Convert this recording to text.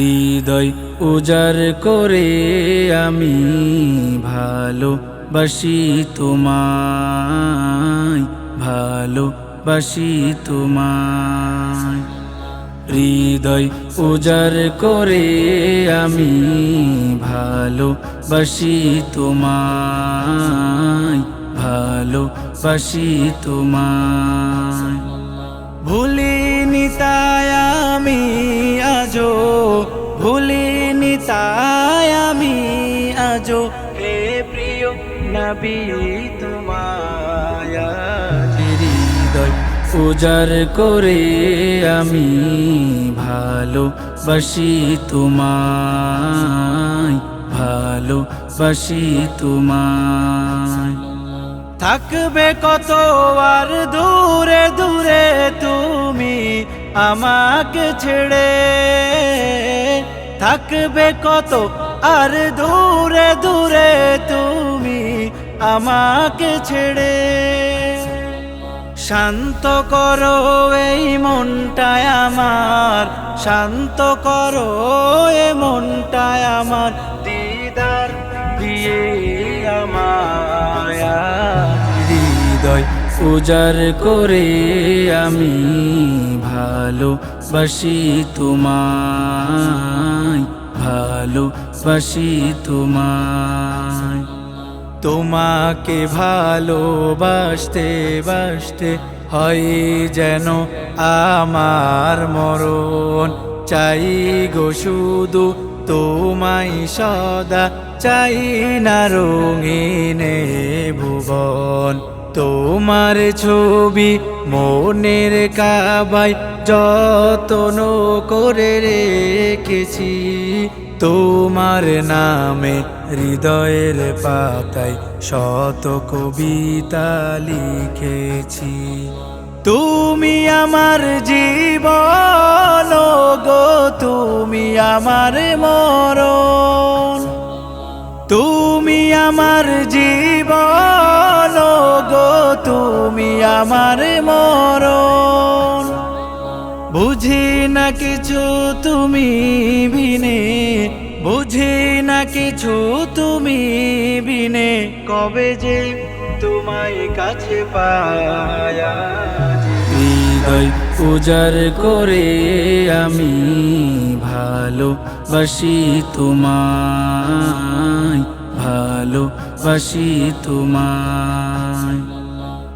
হৃদয় উজার করে আমি ভালো বাসি তোমায় ভালো বাসি তোমায়। হৃদয় উজার করে আমি ভালো বাসি তোমায় ভালো বাসি তোমায়। ভুলিনি তাই আমি আজো ভুলিনি তাই আমি আজো হে প্রিয় নবী তোমায় হৃদয় উজার করে আমি ভালো বাসি তোমায় ভালো বাসি তোমায়। থাকবে কত আর দূরে দূরে তুমি আমাকে ছেড়ে থাকবে কত? আর দূরে দূরে তুমি আমাকে ছেড়ে। শান্ত করো এই মনটায় আমার, শান্ত করো এ মনটায় আমার। দিদার দিয়ে আমার হৃদয় উজার করে আমি ভালো বাসি তোমায় ভালো বাসি তোমায়। তোমাকে ভালোবাসতে বাসতে হয় যেন আমার মরণ। চাই গো শুধু তোমায় সদা, চাই না রঙিনে ভুবন। তোমার ছবি মনের কাবাই যতন করে রেখেছি, তোমার নামে হৃদয়ের পাতায় শত কবিতা লিখেছি। তুমি আমার জীবন গো তুমি আমার মরণ। তুমি আমার জীবন তুমি আমার মরণ। বুঝি না কিছু তুমি বিনে বুঝি না কিছু তুমি বিনে কবে যে তোমায় কাছে পায়া উজার করে আমি ভালো বাসি তোমায় ভালো বাসি তোমায়।